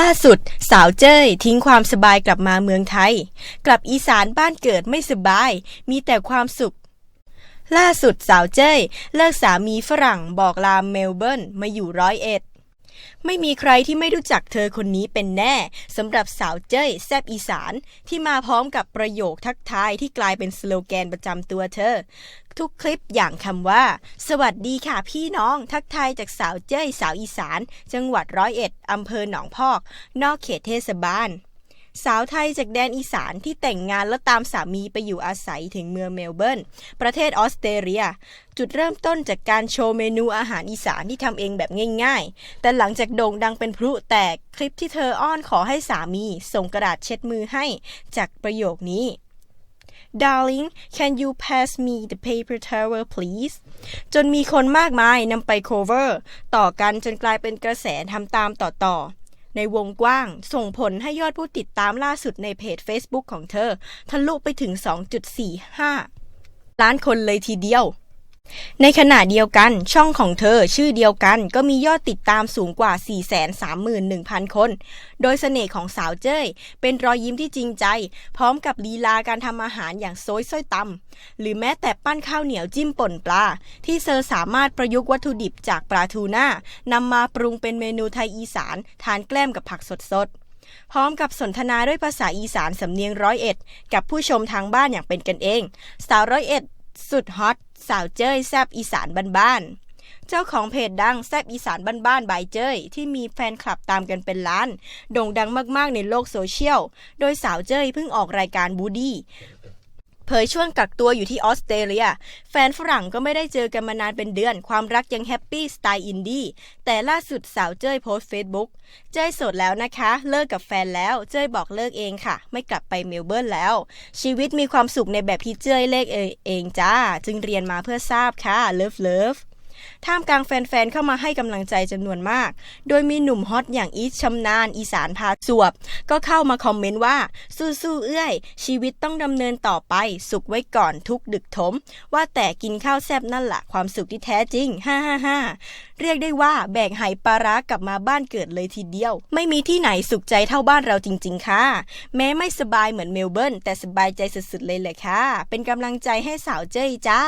ล่าสุด สาวเจ้ยทิ้งความสบายกลับมาเมืองไทย กลับอีสานบ้านเกิดไม่สบาย มีแต่ความสุข ล่าสุดสาวเจ้ย เลิกสามีฝรั่งบอกลาเมลเบิร์นมาอยู่ร้อยเอ็ด ไม่มีใครที่ไม่รู้จักเธอคนนี้เป็นแน่สำหรับสาวเจ้ยแซบอีสาน ที่มาพร้อมกับประโยคทักทายที่กลายเป็นสโลแกนประจำตัวเธอ ทุกคลิปอย่างคำว่า สวัสดีค่ะพี่น้องทักทายจากสาวเจ้ยสาวอีสาน จังหวัดร้อยเอ็ดอำเภอหนองพอก นอกเขตเทศบาล สาวไทยจากแดนอีสานที่แต่งงานแล้วตามสามีไปอยู่อาศัยถึงเมืองเมลเบิร์นประเทศออสเตรเลีย จุดเริ่มต้นจากการโชว์เมนูอาหารอีสานที่ทำเองแบบง่ายๆ แต่หลังจากโด่งดังเป็นพลุแตกคลิปที่เธออ้อนขอให้สามีส่งกระดาษเช็ดมือให้จากประโยคนี้ Darling can you pass me the paper towel please จนมีคนมากมายนำไป cover ต่อกันจนกลายเป็นกระแสทำตามต่อๆ ในวงกว้างส่งผลให้ยอดผู้ติดตามล่าสุดในเพจ Facebook ของเธอ ทะลุไปถึง 2.45 ล้านคนเลยทีเดียว ในขณะเดียวกันช่องของเธอชื่อเดียวกันก็มียอดติดตามสูงกว่า 431,000 คน โดยเสน่ห์ของสาวเจ้ย เป็นรอยยิ้มที่จริงใจ พร้อมกับลีลาการทำอาหารอย่างโซยส้อยตำหรือแม้แต่ปั้นข้าวเหนียวจิ้มป่นปลา ที่เธอสามารถประยุกต์วัตถุดิบจากปลาทูน่านำมาปรุงเป็นเมนูไทยอีสาน ทานแกล้มกับผักสดๆพร้อมกับสนทนาด้วยภาษาอีสานสำเนียงร้อยเอ็ด กับผู้ชมทางบ้านอย่างเป็นกันเอง สาวร้อยเอ็ด สุดฮอตสาวเจ้ยแซบอีสานบ้านๆ เจ้าของเพจดังแซบอีสานบ้านๆบายเจ้ยที่มีแฟนคลับตามกันเป็นล้าน โด่งดังมากๆในโลกโซเชียล โดยสาวเจ้ยเพิ่งออกรายการบูดี้ เผยช่วงกักตัวอยู่ที่ออสเตรเลีย แฟนฝรั่งก็ไม่ได้เจอกันมานานเป็นเดือน ความรักยังแฮปปี้สไตล์อินดี้แต่ล่าสุดสาวเจ้ยโพสเฟซบุ๊กเจ้ยโสดแล้วนะคะ เลิกกับแฟนแล้ว เจ้ยบอกเลิกเองค่ะ ไม่กลับไปเมลเบิร์นแล้ว ชีวิตมีความสุขในแบบที่เจ้ยเลิกเอเองจ้า จึงเรียนมาเพื่อทราบค่ะเลิฟเลิฟ ท่ามกลางแฟนๆ เข้ามาให้กำลังใจจำนวนมาก โดยมีหนุ่มฮอตอย่างอีชชำนาญอีสานพาสวบ ก็เข้ามาคอมเมนต์ว่า สู้ๆเอื้อย ชีวิตต้องดำเนินต่อไป สุขไว้ก่อนทุกดึกถม ว่าแต่กินข้าวแซบนั่นแหละความสุขที่แท้จริงฮ่าฮ่าฮ่าเรียกได้ว่าแบกไหปลาร้ากลับมาบ้านเกิดเลยทีเดียว ไม่มีที่ไหนสุขใจเท่าบ้านเราจริง ๆ ค่ะ แม้ไม่สบายเหมือนเมลเบิร์นแต่สบายใจสุดๆเลยแหละค่ะ เป็นกำลังใจให้สาวเจ้ยจ้า